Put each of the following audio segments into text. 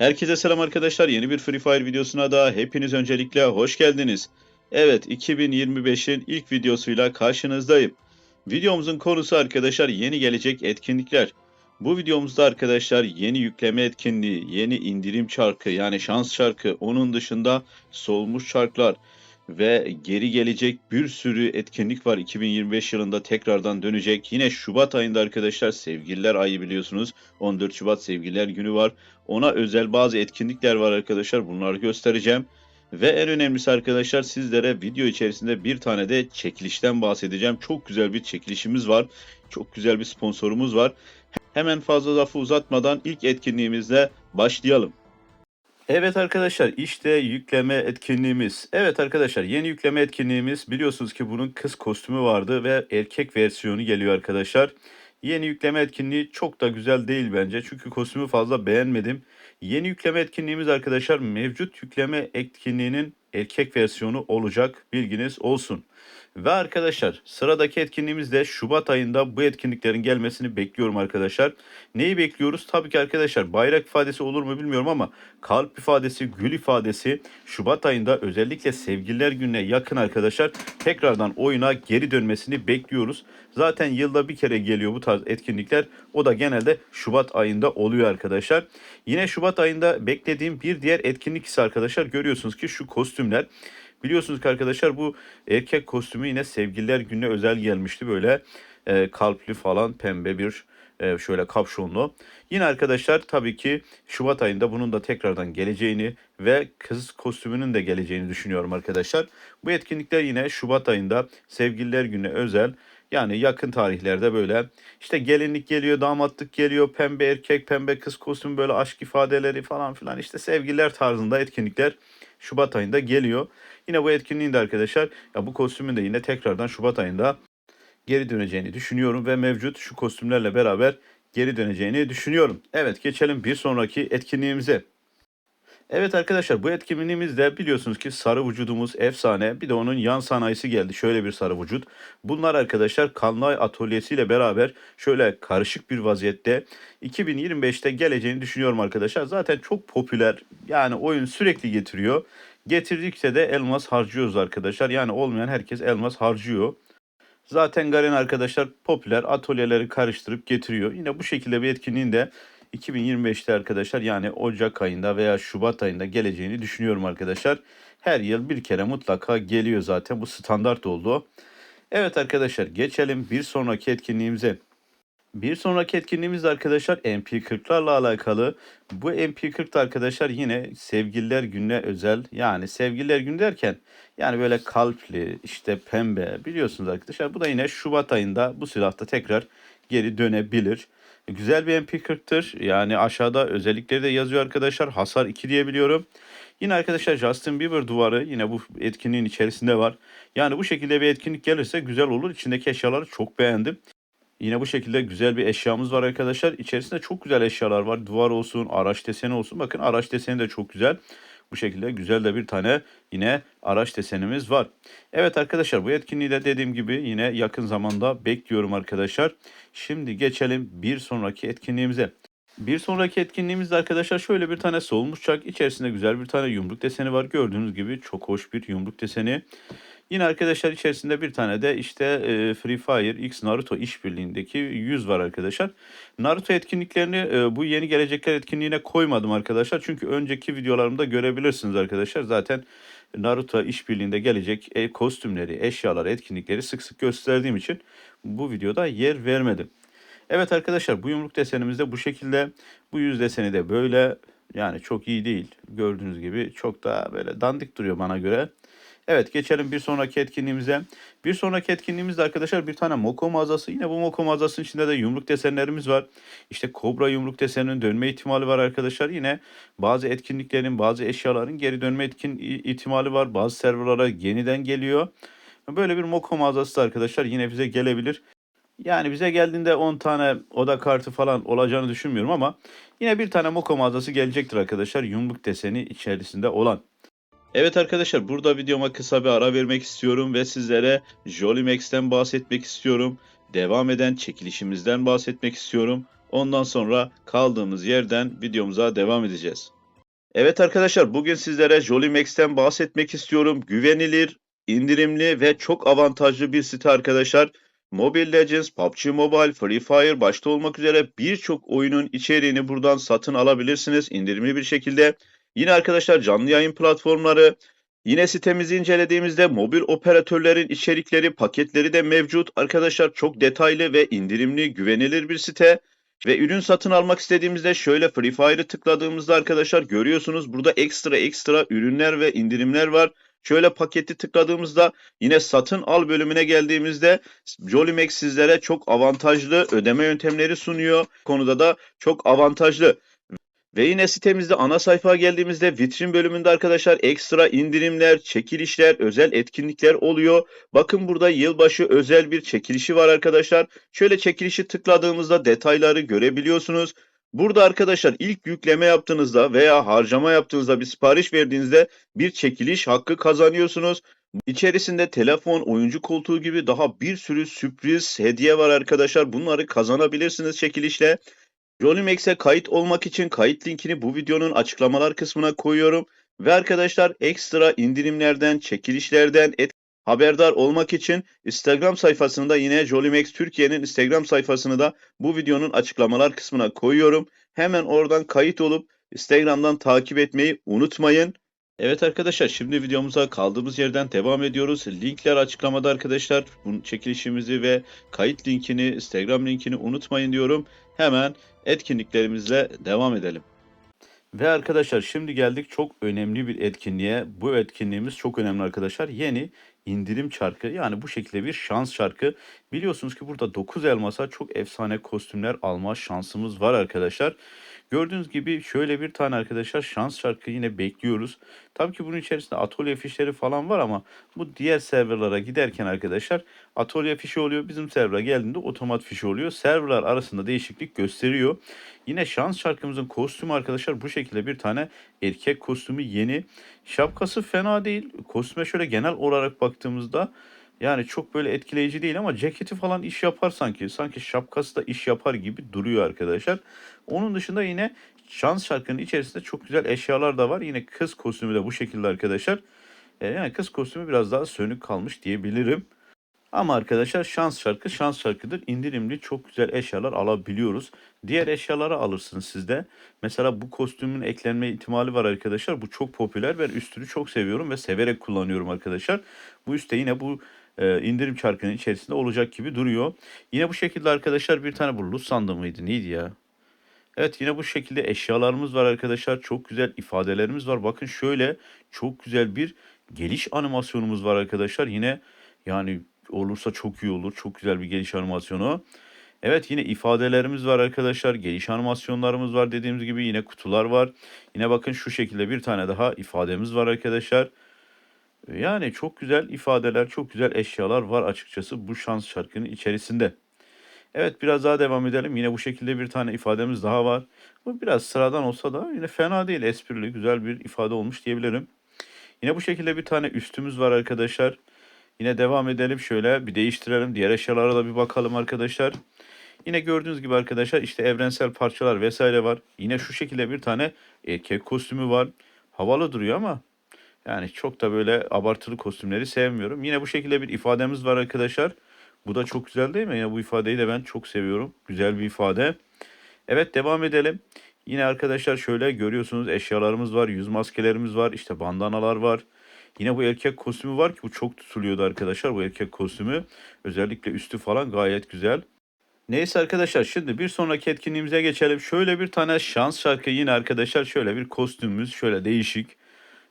Herkese selam arkadaşlar. Yeni bir Free Fire videosuna da hepiniz öncelikle hoş geldiniz. Evet, 2025'in ilk videosuyla karşınızdayım. Videomuzun konusu arkadaşlar yeni gelecek etkinlikler. Bu videomuzda arkadaşlar yeni yükleme etkinliği, yeni indirim çarkı yani şans çarkı, onun dışında solmuş çarklar ve geri gelecek bir sürü etkinlik var. 2025 yılında tekrardan dönecek. Yine Şubat ayında arkadaşlar sevgililer ayı biliyorsunuz. 14 Şubat sevgililer günü var. Ona özel bazı etkinlikler var arkadaşlar. Bunları göstereceğim. Ve en önemlisi arkadaşlar sizlere video içerisinde bir tane de çekilişten bahsedeceğim. Çok güzel bir çekilişimiz var. Çok güzel bir sponsorumuz var. Hemen fazla lafı uzatmadan ilk etkinliğimizle başlayalım. Evet arkadaşlar işte yükleme etkinliğimiz. Evet arkadaşlar yeni yükleme etkinliğimiz biliyorsunuz ki bunun kız kostümü vardı ve erkek versiyonu geliyor arkadaşlar. Yeni yükleme etkinliği çok da güzel değil bence çünkü kostümü fazla beğenmedim. Yeni yükleme etkinliğimiz arkadaşlar mevcut yükleme etkinliğinin erkek versiyonu olacak bilginiz olsun. Ve arkadaşlar sıradaki etkinliğimiz de Şubat ayında bu etkinliklerin gelmesini bekliyorum arkadaşlar. Neyi bekliyoruz? Tabii ki arkadaşlar bayrak ifadesi olur mu bilmiyorum ama kalp ifadesi, gül ifadesi Şubat ayında özellikle sevgililer gününe yakın arkadaşlar tekrardan oyuna geri dönmesini bekliyoruz. Zaten yılda bir kere geliyor bu tarz etkinlikler. O da genelde Şubat ayında oluyor arkadaşlar. Yine Şubat ayında beklediğim bir diğer etkinlik ise arkadaşlar görüyorsunuz ki şu kostümler. Biliyorsunuz ki arkadaşlar bu erkek kostümü yine sevgililer gününe özel gelmişti. Böyle e, kalpli falan pembe bir e, şöyle kapşonlu. Yine arkadaşlar tabii ki Şubat ayında bunun da tekrardan geleceğini ve kız kostümünün de geleceğini düşünüyorum arkadaşlar. Bu etkinlikler yine Şubat ayında sevgililer gününe özel yani yakın tarihlerde böyle işte gelinlik geliyor, damatlık geliyor, pembe erkek, pembe kız kostümü böyle aşk ifadeleri falan filan işte sevgililer tarzında etkinlikler Şubat ayında geliyor. Yine bu etkinliğin de arkadaşlar ya bu kostümün de yine tekrardan Şubat ayında geri döneceğini düşünüyorum ve mevcut şu kostümlerle beraber geri döneceğini düşünüyorum. Evet geçelim bir sonraki etkinliğimize. Evet arkadaşlar bu etkinliğimizde biliyorsunuz ki sarı vücudumuz efsane. Bir de onun yan sanayisi geldi. Şöyle bir sarı vücut. Bunlar arkadaşlar Kanlay Atölyesi ile beraber şöyle karışık bir vaziyette 2025'te geleceğini düşünüyorum arkadaşlar. Zaten çok popüler. Yani oyun sürekli getiriyor. Getirdikçe de elmas harcıyoruz arkadaşlar. Yani olmayan herkes elmas harcıyor. Zaten Garen arkadaşlar popüler atölyeleri karıştırıp getiriyor. Yine bu şekilde bir etkinliğin de 2025'te arkadaşlar yani Ocak ayında veya Şubat ayında geleceğini düşünüyorum arkadaşlar. Her yıl bir kere mutlaka geliyor zaten bu standart oldu. Evet arkadaşlar geçelim bir sonraki etkinliğimize. Bir sonraki etkinliğimiz arkadaşlar MP40'larla alakalı. Bu MP40'da arkadaşlar yine sevgililer gününe özel. Yani sevgililer günü derken yani böyle kalpli işte pembe biliyorsunuz arkadaşlar. Bu da yine Şubat ayında bu silahta tekrar geri dönebilir. Güzel bir MP40'tır. Yani aşağıda özellikleri de yazıyor arkadaşlar. Hasar 2 diyebiliyorum. Yine arkadaşlar Justin Bieber duvarı yine bu etkinliğin içerisinde var. Yani bu şekilde bir etkinlik gelirse güzel olur. İçindeki eşyaları çok beğendim. Yine bu şekilde güzel bir eşyamız var arkadaşlar. İçerisinde çok güzel eşyalar var. Duvar olsun, araç deseni olsun. Bakın araç deseni de çok güzel. Bu şekilde güzel de bir tane yine araç desenimiz var. Evet arkadaşlar bu etkinliği de dediğim gibi yine yakın zamanda bekliyorum arkadaşlar. Şimdi geçelim bir sonraki etkinliğimize. Bir sonraki etkinliğimizde arkadaşlar şöyle bir tane solmuş çak. İçerisinde güzel bir tane yumruk deseni var. Gördüğünüz gibi çok hoş bir yumruk deseni. Yine arkadaşlar içerisinde bir tane de işte e, Free Fire X Naruto işbirliğindeki yüz var arkadaşlar. Naruto etkinliklerini e, bu yeni gelecekler etkinliğine koymadım arkadaşlar. Çünkü önceki videolarımda görebilirsiniz arkadaşlar. Zaten Naruto işbirliğinde gelecek e, kostümleri, eşyaları, etkinlikleri sık sık gösterdiğim için bu videoda yer vermedim. Evet arkadaşlar bu yumruk desenimiz de bu şekilde. Bu yüz deseni de böyle. Yani çok iyi değil. Gördüğünüz gibi çok da böyle dandik duruyor bana göre. Evet geçelim bir sonraki etkinliğimize. Bir sonraki etkinliğimizde arkadaşlar bir tane Moko mağazası. Yine bu Moko mağazasının içinde de yumruk desenlerimiz var. İşte Kobra yumruk deseninin dönme ihtimali var arkadaşlar. Yine bazı etkinliklerin, bazı eşyaların geri dönme etkin ihtimali var. Bazı serverlara yeniden geliyor. Böyle bir Moko mağazası arkadaşlar yine bize gelebilir. Yani bize geldiğinde 10 tane oda kartı falan olacağını düşünmüyorum ama yine bir tane Moko mağazası gelecektir arkadaşlar. Yumruk deseni içerisinde olan. Evet arkadaşlar burada videoma kısa bir ara vermek istiyorum ve sizlere Jolly Max'ten bahsetmek istiyorum. Devam eden çekilişimizden bahsetmek istiyorum. Ondan sonra kaldığımız yerden videomuza devam edeceğiz. Evet arkadaşlar bugün sizlere Jolly bahsetmek istiyorum. Güvenilir, indirimli ve çok avantajlı bir site arkadaşlar. Mobile Legends, PUBG Mobile, Free Fire başta olmak üzere birçok oyunun içeriğini buradan satın alabilirsiniz indirimli bir şekilde. Yine arkadaşlar canlı yayın platformları, yine sitemizi incelediğimizde mobil operatörlerin içerikleri, paketleri de mevcut. Arkadaşlar çok detaylı ve indirimli, güvenilir bir site. Ve ürün satın almak istediğimizde şöyle Free Fire'ı tıkladığımızda arkadaşlar görüyorsunuz burada ekstra ekstra ürünler ve indirimler var. Şöyle paketi tıkladığımızda yine satın al bölümüne geldiğimizde Jolimex sizlere çok avantajlı ödeme yöntemleri sunuyor. Konuda da çok avantajlı. Ve yine sitemizde ana sayfaya geldiğimizde vitrin bölümünde arkadaşlar ekstra indirimler, çekilişler, özel etkinlikler oluyor. Bakın burada yılbaşı özel bir çekilişi var arkadaşlar. Şöyle çekilişi tıkladığımızda detayları görebiliyorsunuz. Burada arkadaşlar ilk yükleme yaptığınızda veya harcama yaptığınızda bir sipariş verdiğinizde bir çekiliş hakkı kazanıyorsunuz. İçerisinde telefon, oyuncu koltuğu gibi daha bir sürü sürpriz hediye var arkadaşlar. Bunları kazanabilirsiniz çekilişle. Rollimex'e kayıt olmak için kayıt linkini bu videonun açıklamalar kısmına koyuyorum. Ve arkadaşlar ekstra indirimlerden, çekilişlerden et haberdar olmak için Instagram sayfasında yine Jolimex Türkiye'nin Instagram sayfasını da bu videonun açıklamalar kısmına koyuyorum. Hemen oradan kayıt olup Instagram'dan takip etmeyi unutmayın. Evet arkadaşlar şimdi videomuza kaldığımız yerden devam ediyoruz. Linkler açıklamada arkadaşlar. Bunun çekilişimizi ve kayıt linkini, Instagram linkini unutmayın diyorum. Hemen etkinliklerimizle devam edelim. Ve arkadaşlar şimdi geldik çok önemli bir etkinliğe. Bu etkinliğimiz çok önemli arkadaşlar. Yeni indirim çarkı yani bu şekilde bir şans çarkı. Biliyorsunuz ki burada 9 elmasa çok efsane kostümler alma şansımız var arkadaşlar. Gördüğünüz gibi şöyle bir tane arkadaşlar şans şarkı yine bekliyoruz. Tabii ki bunun içerisinde atölye fişleri falan var ama bu diğer serverlara giderken arkadaşlar atölye fişi oluyor. Bizim server'a geldiğinde otomat fişi oluyor. Serverlar arasında değişiklik gösteriyor. Yine şans şarkımızın kostümü arkadaşlar bu şekilde bir tane erkek kostümü yeni. Şapkası fena değil. Kostüme şöyle genel olarak baktığımızda yani çok böyle etkileyici değil ama ceketi falan iş yapar sanki. Sanki şapkası da iş yapar gibi duruyor arkadaşlar. Onun dışında yine şans şarkının içerisinde çok güzel eşyalar da var. Yine kız kostümü de bu şekilde arkadaşlar. Ee, yani kız kostümü biraz daha sönük kalmış diyebilirim. Ama arkadaşlar şans şarkı şans şarkıdır. İndirimli çok güzel eşyalar alabiliyoruz. Diğer eşyaları alırsınız siz de. Mesela bu kostümün eklenme ihtimali var arkadaşlar. Bu çok popüler. Ben üstünü çok seviyorum ve severek kullanıyorum arkadaşlar. Bu üstte yine bu e, indirim çarkının içerisinde olacak gibi duruyor. Yine bu şekilde arkadaşlar bir tane bu sandığı mıydı neydi ya? Evet yine bu şekilde eşyalarımız var arkadaşlar. Çok güzel ifadelerimiz var. Bakın şöyle çok güzel bir geliş animasyonumuz var arkadaşlar. Yine yani olursa çok iyi olur. Çok güzel bir geliş animasyonu. Evet yine ifadelerimiz var arkadaşlar. Geliş animasyonlarımız var dediğimiz gibi yine kutular var. Yine bakın şu şekilde bir tane daha ifademiz var arkadaşlar. Yani çok güzel ifadeler, çok güzel eşyalar var açıkçası bu şans şarkının içerisinde. Evet biraz daha devam edelim. Yine bu şekilde bir tane ifademiz daha var. Bu biraz sıradan olsa da yine fena değil. Esprili, güzel bir ifade olmuş diyebilirim. Yine bu şekilde bir tane üstümüz var arkadaşlar. Yine devam edelim şöyle bir değiştirelim. Diğer eşyalara da bir bakalım arkadaşlar. Yine gördüğünüz gibi arkadaşlar işte evrensel parçalar vesaire var. Yine şu şekilde bir tane erkek kostümü var. Havalı duruyor ama yani çok da böyle abartılı kostümleri sevmiyorum. Yine bu şekilde bir ifademiz var arkadaşlar. Bu da çok güzel değil mi? Yine bu ifadeyi de ben çok seviyorum. Güzel bir ifade. Evet devam edelim. Yine arkadaşlar şöyle görüyorsunuz eşyalarımız var. Yüz maskelerimiz var. işte bandanalar var. Yine bu erkek kostümü var ki bu çok tutuluyordu arkadaşlar bu erkek kostümü. Özellikle üstü falan gayet güzel. Neyse arkadaşlar şimdi bir sonraki etkinliğimize geçelim. Şöyle bir tane şans şarkı yine arkadaşlar şöyle bir kostümümüz şöyle değişik.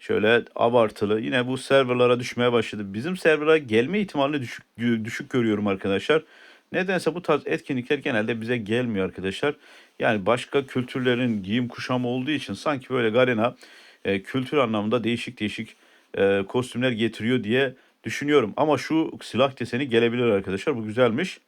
Şöyle abartılı. Yine bu serverlara düşmeye başladı. Bizim server'a gelme ihtimalini düşük, düşük görüyorum arkadaşlar. Nedense bu tarz etkinlikler genelde bize gelmiyor arkadaşlar. Yani başka kültürlerin giyim kuşamı olduğu için sanki böyle Garena e, kültür anlamında değişik değişik e, kostümler getiriyor diye düşünüyorum. Ama şu silah deseni gelebilir arkadaşlar. Bu güzelmiş.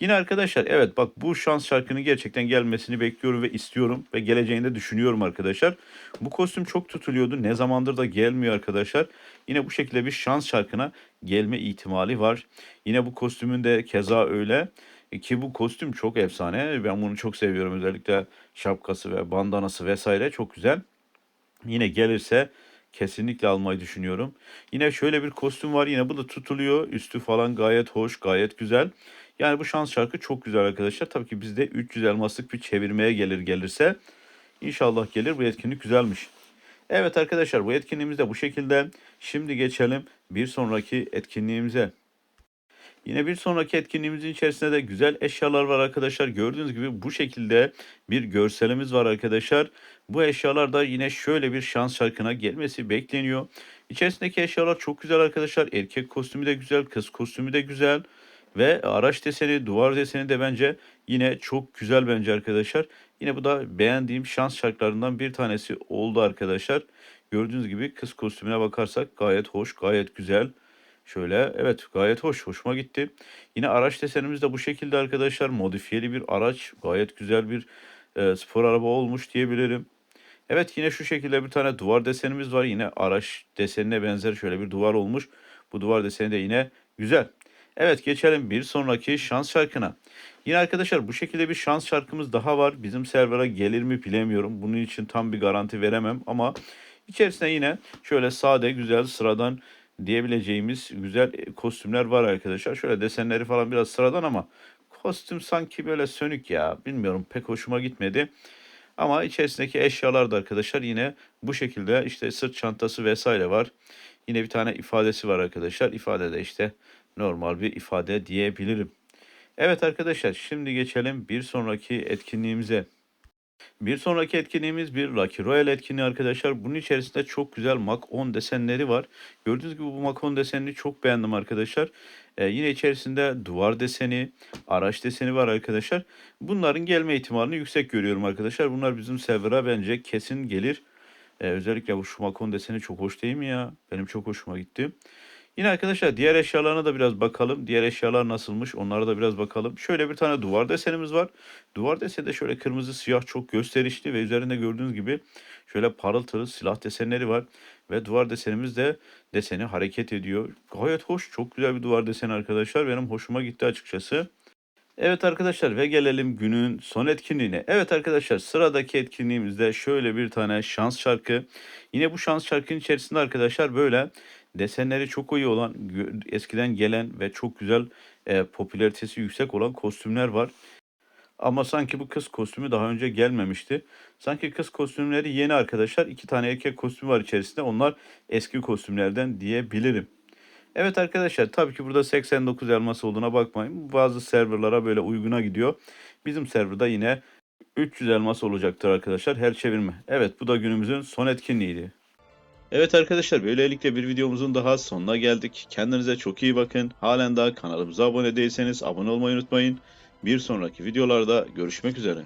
Yine arkadaşlar evet bak bu şans şarkının gerçekten gelmesini bekliyorum ve istiyorum ve geleceğini de düşünüyorum arkadaşlar. Bu kostüm çok tutuluyordu. Ne zamandır da gelmiyor arkadaşlar. Yine bu şekilde bir şans şarkına gelme ihtimali var. Yine bu kostümün de keza öyle. E, ki bu kostüm çok efsane. Ben bunu çok seviyorum. Özellikle şapkası ve bandanası vesaire çok güzel. Yine gelirse kesinlikle almayı düşünüyorum. Yine şöyle bir kostüm var. Yine bu da tutuluyor. Üstü falan gayet hoş, gayet güzel. Yani bu şans şarkı çok güzel arkadaşlar. Tabii ki bizde 300 elmaslık bir çevirmeye gelir gelirse. İnşallah gelir. Bu etkinlik güzelmiş. Evet arkadaşlar bu etkinliğimiz de bu şekilde. Şimdi geçelim bir sonraki etkinliğimize. Yine bir sonraki etkinliğimizin içerisinde de güzel eşyalar var arkadaşlar. Gördüğünüz gibi bu şekilde bir görselimiz var arkadaşlar. Bu eşyalar da yine şöyle bir şans şarkına gelmesi bekleniyor. İçerisindeki eşyalar çok güzel arkadaşlar. Erkek kostümü de güzel, kız kostümü de güzel. Ve araç deseni, duvar deseni de bence yine çok güzel bence arkadaşlar. Yine bu da beğendiğim şans şarkılarından bir tanesi oldu arkadaşlar. Gördüğünüz gibi kız kostümüne bakarsak gayet hoş, gayet güzel. Şöyle evet gayet hoş, hoşuma gitti. Yine araç desenimiz de bu şekilde arkadaşlar. Modifiyeli bir araç, gayet güzel bir e, spor araba olmuş diyebilirim. Evet yine şu şekilde bir tane duvar desenimiz var. Yine araç desenine benzer şöyle bir duvar olmuş. Bu duvar deseni de yine güzel. Evet geçelim bir sonraki şans şarkına. Yine arkadaşlar bu şekilde bir şans şarkımız daha var. Bizim servera gelir mi bilemiyorum. Bunun için tam bir garanti veremem ama içerisinde yine şöyle sade, güzel, sıradan diyebileceğimiz güzel kostümler var arkadaşlar. Şöyle desenleri falan biraz sıradan ama kostüm sanki böyle sönük ya. Bilmiyorum pek hoşuma gitmedi. Ama içerisindeki eşyalar da arkadaşlar yine bu şekilde işte sırt çantası vesaire var. Yine bir tane ifadesi var arkadaşlar. İfade de işte normal bir ifade diyebilirim. Evet arkadaşlar şimdi geçelim bir sonraki etkinliğimize. Bir sonraki etkinliğimiz bir Lucky Royale etkinliği arkadaşlar. Bunun içerisinde çok güzel Mac 10 desenleri var. Gördüğünüz gibi bu Mac 10 desenini çok beğendim arkadaşlar. Ee, yine içerisinde duvar deseni, araç deseni var arkadaşlar. Bunların gelme ihtimalini yüksek görüyorum arkadaşlar. Bunlar bizim server'a bence kesin gelir. Ee, özellikle bu şu Mac 10 deseni çok hoş değil mi ya? Benim çok hoşuma gitti. Yine arkadaşlar diğer eşyalarına da biraz bakalım. Diğer eşyalar nasılmış onlara da biraz bakalım. Şöyle bir tane duvar desenimiz var. Duvar deseni de şöyle kırmızı siyah çok gösterişli ve üzerinde gördüğünüz gibi şöyle parıltılı silah desenleri var. Ve duvar desenimiz de deseni hareket ediyor. Gayet hoş çok güzel bir duvar deseni arkadaşlar. Benim hoşuma gitti açıkçası. Evet arkadaşlar ve gelelim günün son etkinliğine. Evet arkadaşlar sıradaki etkinliğimizde şöyle bir tane şans şarkı. Yine bu şans şarkının içerisinde arkadaşlar böyle desenleri çok iyi olan, eskiden gelen ve çok güzel e, popülaritesi yüksek olan kostümler var. Ama sanki bu kız kostümü daha önce gelmemişti. Sanki kız kostümleri yeni arkadaşlar. İki tane erkek kostümü var içerisinde. Onlar eski kostümlerden diyebilirim. Evet arkadaşlar tabii ki burada 89 elmas olduğuna bakmayın. Bazı serverlara böyle uyguna gidiyor. Bizim serverda yine 300 elmas olacaktır arkadaşlar her çevirme. Evet bu da günümüzün son etkinliğiydi. Evet arkadaşlar böylelikle bir videomuzun daha sonuna geldik. Kendinize çok iyi bakın. Halen daha kanalımıza abone değilseniz abone olmayı unutmayın. Bir sonraki videolarda görüşmek üzere.